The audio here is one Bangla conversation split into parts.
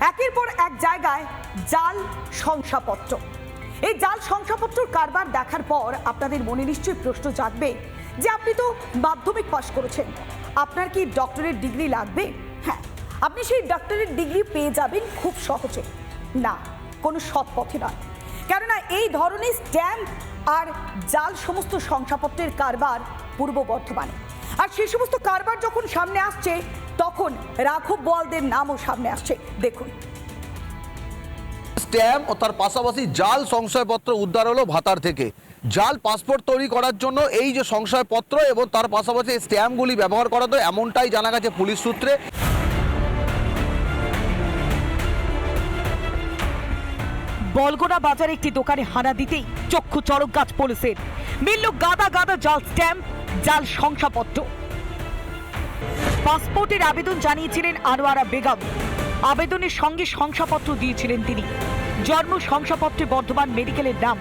একের পর এক জায়গায় জাল শংসাপত্র। এই জাল শংসাপত্র কারবার দেখার পর আপনাদের মনে নিশ্চয়ই প্রশ্ন জাগবে যে আপনি তো মাধ্যমিক পাশ করেছেন। আপনার কি ডক্টরের ডিগ্রি লাগবে? হ্যাঁ আপনি সেই ডক্টরের ডিগ্রি পেয়ে যাবেন খুব সহজে। না, কোনো সৎ পথে নয়। কেননা এই ধরনের স্ট্যাম্প আর জাল সমস্ত শংসাপত্রের কারবার পূর্ব বর্ধমানে। আর সেই সমস্ত কারবার যখন সামনে আসছে তখন রাঘব বোয়ালদের নামও সামনে আসছে। দেখুন। স্ট্যাম্প ও তার পাশাপাশি জাল সংশয়পত্র উদ্ধার হলো ভাতার থেকে। জাল পাসপোর্ট তৈরি করার জন্য এই যে সংশয়পত্র এবং তার পাশাপাশি স্ট্যাম্পগুলি ব্যবহার করা তো এমনটাই জানা গেছে পুলিশ সূত্রে। বলগোনা বাজারে একটি দোকানে হানা দিতেই চক্ষু চড়ক গাছ পুলিশের মিলল গাদা গাদা জাল স্ট্যাম্প জাল শংসাপত্র। পাসপোর্টের আবেদন জানিয়েছিলেন আনোয়ারা বেগম। আবেদনের সঙ্গে শংসাপত্র দিয়েছিলেন তিনি। জন্ম শংসাপত্রে বর্ধমান মেডিকেলের নাম।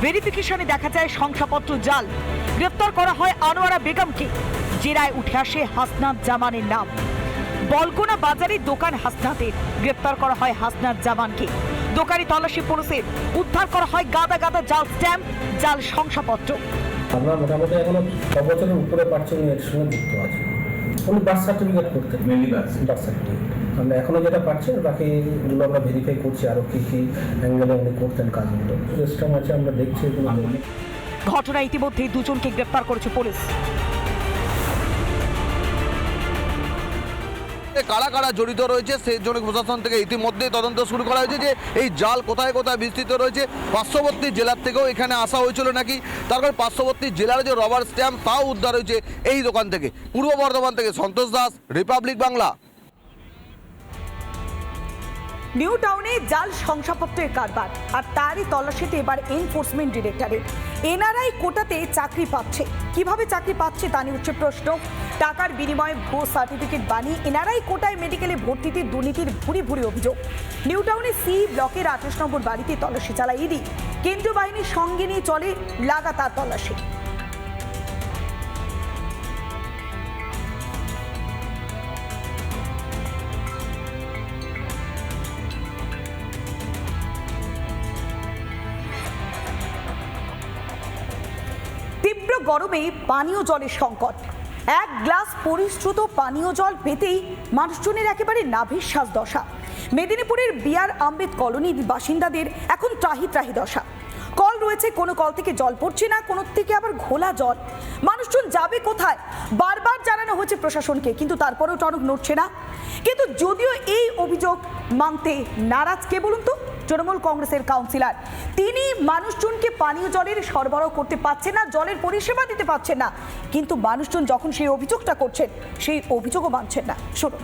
ভেরিফিকেশনে দেখা যায় শংসাপত্র জাল। গ্রেপ্তার করা হয় আনোয়ারা বেগমকে। জেরায় উঠে আসে হাসনাত জামানের নাম। বলগোনা বাজারে দোকান হাসনাতের গ্রেপ্তার করা হয় হাসনাত জামানকে। দোকানে তল্লাশি পুলিশের উদ্ধার করা হয় গাদা গাদা জাল স্ট্যাম্প, জাল শংসাপত্র। আমরা মোটামুটি এখনও ছ বছরের উপরে পাচ্ছি এর সঙ্গে যুক্ত আছে। উনি বার্থ সার্টিফিকেট করতে মেনলি বার্থ সার্টিফিকেট আমরা এখনও যেটা পাচ্ছি আর বাকিগুলো আমরা ভেরিফাই করছি আরও কী কী অ্যাঙ্গেলে উনি করতেন কাজগুলো। সিস্টেম আছে আমরা দেখছি এগুলো ঘটনা ইতিমধ্যে দুজনকে গ্রেপ্তার করেছে পুলিশ। কারা কারা জড়িত রয়েছে, সেই জন্য প্রশাসন থেকে ইতিমধ্যেই তদন্ত শুরু করা হয়েছে যে এই জাল কোথায় কোথায় বিস্তৃত রয়েছে। পার্শ্ববর্তী জেলার থেকেও এখানে আসা হয়েছিল নাকি? তারপর পার্শ্ববর্তী জেলার যে রবার স্ট্যাম্প তাও উদ্ধার হয়েছে এই দোকান থেকে। পূর্ব বর্ধমান থেকে সন্তোষ দাস রিপাবলিক বাংলা নিউ টাউনে জাল শংসাপত্রের কারবার, আর তারই তল্লাশিতে এবার এনফোর্সমেন্ট ডিরেক্টরের এনআরআই কোটাতে চাকরি পাচ্ছে। কীভাবে চাকরি পাচ্ছে তা নিয়ে উঠছে প্রশ্ন। টাকার বিনিময়ে ভুয়ো সার্টিফিকেট বানিয়ে এনআরআই কোটায় মেডিকেলে ভর্তিতে দুর্নীতির ভুরি ভুরি অভিযোগ। নিউ টাউনে সি ব্লকের আঠাশ নম্বর বাড়িতে তল্লাশি চালায় ইডি। কেন্দ্রীয় বাহিনীর সঙ্গে নিয়ে চলে লাগাতার তল্লাশি। তীব্র গরমে পানীয় জলের সংকট। এক গ্লাস পরিশ্রুত পানীয় জল পেতেই মানুষজনের একেবারে নাভিশ্বাস দশা মেদিনীপুরের বিআর আম্বেদ কলোনির বাসিন্দাদের এখন ত্রাহি ত্রাহি দশা। কল রয়েছে, কোনো কল থেকে জল পড়ছে না, কোনো থেকে আবার ঘোলা জল। মানুষজন যাবে কোথায়? বারবার জানানো হয়েছে প্রশাসনকে, কিন্তু তারপরেও টনক নড়ছে না। কিন্তু যদিও এই অভিযোগ মানতে নারাজ, কে বলুন তো? তৃণমূল কংগ্রেসের কাউন্সিলর। তিনি মানুষজনকে পানীয় জলের সরবরাহ করতে পারছেন না, জলের পরিষেবা দিতে পারছেন না। কিন্তু মানুষজন যখন সেই অভিযোগটা করছেন, সেই অভিযোগও মানছেন না। শুনুন।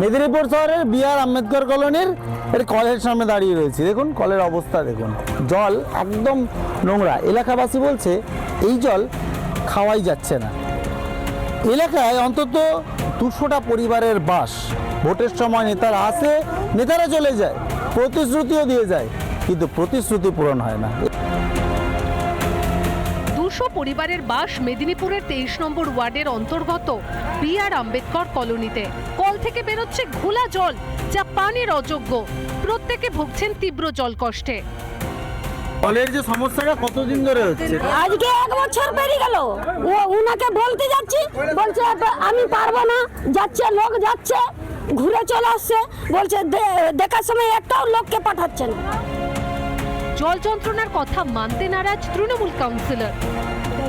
মেদিনীপুর শহরের বিআর আম্বেদকর কলোনির এর কলের সামনে দাঁড়িয়ে রয়েছে। দেখুন, কলের অবস্থা দেখুন। জল একদম নোংরা। এলাকাবাসী বলছে, এই জল খাওয়াই যাচ্ছে না। এলাকায় অন্তত দুশোটা পরিবারের বাস। ভোটের সময় নেতারা আসে, নেতারা চলে যায়, প্রতিশ্রুতিও দিয়ে যায়, কিন্তু প্রতিশ্রুতি পূরণ হয় না। দুশো পরিবারের বাস মেদিনীপুরের তেইশ নম্বর ওয়ার্ডের অন্তর্গত বি আর আম্বেদকর কলোনিতে। কল থেকে বেরোচ্ছে ঘোলা জল, যা পানির অযোগ্য। প্রত্যেকে ভুগছেন তীব্র জল কষ্টে কলের যে সমস্যাটা কতদিন ধরে হচ্ছে? আজকে এক বছর পেরিয়ে গেল। ও উনাকে বলতে যাচ্ছি বলছে আমি পারব না যাচ্ছে লোক যাচ্ছে ঘুরে চলে আসছে। বলছে দেখার সময় একটাও লোককে পাঠাচ্ছে না। জল যন্ত্রণার কথা মানতে নারাজ তৃণমূল কাউন্সিলর।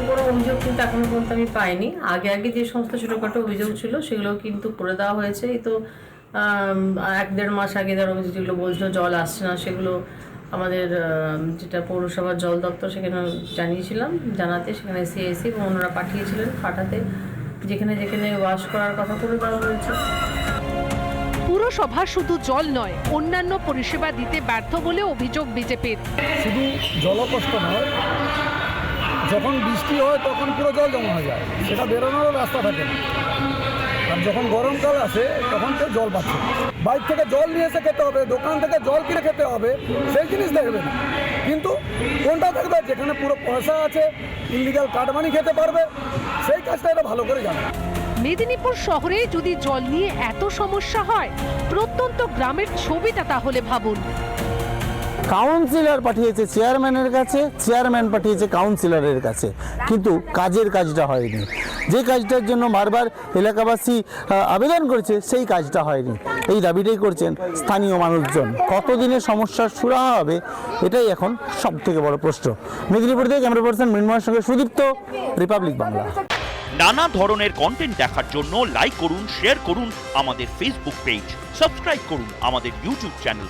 বড় অভিযোগ কিন্তু এখনও পর্যন্ত আমি পাইনি। আগে আগে যে সমস্ত ছোটোখাটো অভিযোগ ছিল সেগুলো কিন্তু করে দেওয়া হয়েছে। এই তো এক দেড় মাস আগে ধরো যেগুলো বলছো জল আসছে না সেগুলো আমাদের যেটা পৌরসভার জল দপ্তর সেখানে জানিয়েছিলাম জানাতে সেখানে সিএসি এবং ওনারা পাঠিয়েছিলেন পাঠাতে যেখানে যেখানে ওয়াশ করার কথা করে দেওয়া হয়েছে। পুরসভা শুধু জল নয় অন্যান্য পরিষেবা দিতে ব্যর্থ বলে অভিযোগ বিজেপির। শুধু জলকষ্ট নয় যখন বৃষ্টি হয় তখন পুরো জল জমা হয়ে যায় সেটা বেরোনোরও রাস্তা থাকে না। আর যখন গরমকাল আসে, তখন তো জল পাচ্ছে। বাইক থেকে জল নিয়ে এসে খেতে হবে, দোকান থেকে জল কিনে খেতে হবে, সেই জিনিস দেখবে না। কিন্তু কোনটা দেখবে? যেখানে পুরো পয়সা আছে ইলিগাল কাটমানি খেতে পারবে, সেই কাজটা এটা ভালো করে জানে। মেদিনীপুর শহরে যদি জল নিয়ে এত সমস্যা হয়, প্রত্যন্ত গ্রামের ছবিটা তাহলে ভাবুন। কাউন্সিলর পাঠিয়েছে চেয়ারম্যানের কাছে চেয়ারম্যান পাঠিয়েছে কাউন্সিলরের কাছে। কিন্তু কাজের কাজটা হয়নি। যে কাজটার জন্য বারবার এলাকাবাসী আবেদন করেছে, সেই কাজটা হয়নি। এই দাবিটাই করছেন স্থানীয় মানুষজন। কতদিনের সমস্যার সুরাহা হবে, এটাই এখন সব থেকে বড় প্রশ্ন। মেদিনীপুর থেকে ক্যামেরা পার্সন মৃন্ময়ের সঙ্গে সুদীপ্ত, রিপাবলিক বাংলা। নানা ধরনের কন্টেন্ট দেখার জন্য লাইক করুন শেয়ার করুন আমাদের ফেসবুক পেজ সাবস্ক্রাইব করুন আমাদের ইউটিউব চ্যানেল